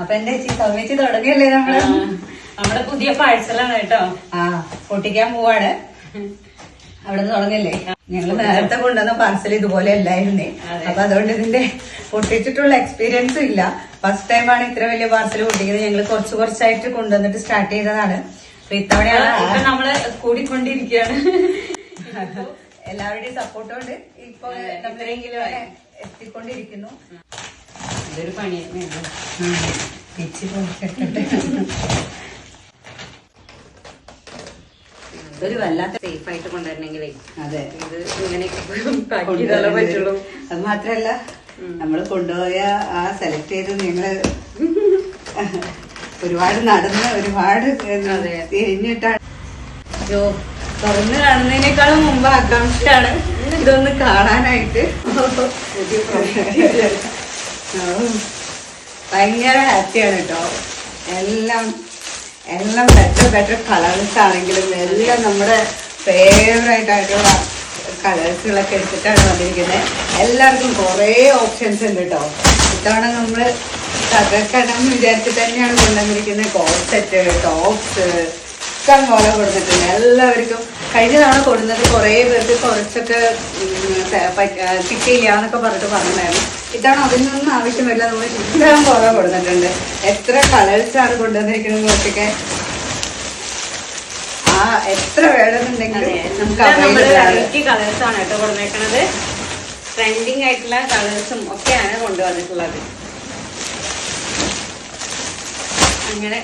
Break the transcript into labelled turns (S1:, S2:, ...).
S1: അപ്പൊ എന്റെ ചേച്ചി സൗമ്യച്ചി തുടങ്ങിയല്ലേ നമ്മൾ?
S2: നമ്മുടെ പുതിയ പാഴ്സലാണ് കേട്ടോ.
S1: ആ പൊട്ടിക്കാൻ പോവാണ്. അവിടെ നിന്ന് തുടങ്ങല്ലേ ഞങ്ങൾ നേരത്തെ കൊണ്ടുവന്ന പാർസൽ ഇതുപോലെ അല്ലായിരുന്നേ. അപ്പൊ അതുകൊണ്ട് ഇതിന്റെ പൊട്ടിച്ചിട്ടുള്ള എക്സ്പീരിയൻസും ഇല്ല. ഫസ്റ്റ് ടൈമാണ് ഇത്ര വലിയ പാർസൽ പൊട്ടിക്കുന്നത്. ഞങ്ങൾ കുറച്ച് കുറച്ചായിട്ട് കൊണ്ടുവന്നിട്ട് സ്റ്റാർട്ട് ചെയ്തതാണ്. അപ്പൊ ഇത്തവണയാണ്
S2: നമ്മൾ കൂടിക്കൊണ്ടിരിക്കുകയാണ്.
S1: എല്ലാവരുടെയും സപ്പോർട്ട് കൊണ്ട് ഇപ്പൊ എത്തിക്കൊണ്ടിരിക്കുന്നു.
S2: ഇതൊരു പണി
S1: പിച്ചി പൊളിച്ചിട്ടുണ്ട്.
S2: ഇതൊരു വല്ലാത്ത സേഫ് ആയിട്ട് കൊണ്ടുവരണമെങ്കിലേ
S1: അതെ.
S2: ഇത് ചെയ്താലേ പറ്റുള്ളൂ.
S1: അത് മാത്രല്ല നമ്മൾ കൊണ്ടുപോയ ആ സെലക്ട് ചെയ്ത് നിങ്ങൾ ഒരുപാട് നടന്ന് ഒരുപാട്
S2: അതെ.
S1: തിരിഞ്ഞിട്ടാണ്. അയ്യോ തുറന്ന് കാണുന്നതിനേക്കാളും മുമ്പ് ആകാംക്ഷയാണ് ഇതൊന്ന് കാണാനായിട്ട്. ഭയങ്കര ഹാപ്പിയാണ് കേട്ടോ എല്ലാം എല്ലാം ബെറ്റർ ബെറ്റർ കളേഴ്സ് ആണെങ്കിലും എല്ലാം നമ്മുടെ ഫേവറേറ്റ് ആയിട്ടുള്ള കളേഴ്സുകളൊക്കെ എടുത്തിട്ടാണ് വന്നിരിക്കുന്നത് എല്ലാവർക്കും കുറേ ഓപ്ഷൻസ് ഉണ്ട് കേട്ടോ ഇത്തവണ നമ്മൾ തകർക്കണം വിചാരിച്ചിട്ട് തന്നെയാണ് കൊണ്ടുവന്നിരിക്കുന്നത് കോട്ട് സെറ്റ് ടോപ്സ് ഇഷ്ടം പോലെ കൊടുത്തിട്ടുണ്ട്. എല്ലാവർക്കും കഴിഞ്ഞ തവണ കൊടുത്തത് കുറേ പേർക്ക് കുറച്ചൊക്കെ കിട്ടിയില്ല എന്നൊക്കെ പറഞ്ഞിട്ട് പറഞ്ഞിട്ടുണ്ടായിരുന്നു ഇത്തവണ അതിനൊന്നും ആവശ്യമില്ല നമ്മൾ ഇഷ്ടം പോലെ കൊടുത്തിട്ടുണ്ട്. എത്ര കളേഴ്സ് ആണ് കൊണ്ടുവന്നിരിക്കുന്നത് കുറച്ചൊക്കെ ആ എത്ര വേണമെന്നുണ്ടെങ്കിൽ നമുക്ക്
S2: കളേഴ്സാണ് കേട്ടോ കൊടുത്തേക്കണത് ട്രെൻഡിങ് ആയിട്ടുള്ള കളേഴ്സും ഒക്കെയാണ് കൊണ്ടുവന്നിട്ടുള്ളത്. അങ്ങനെ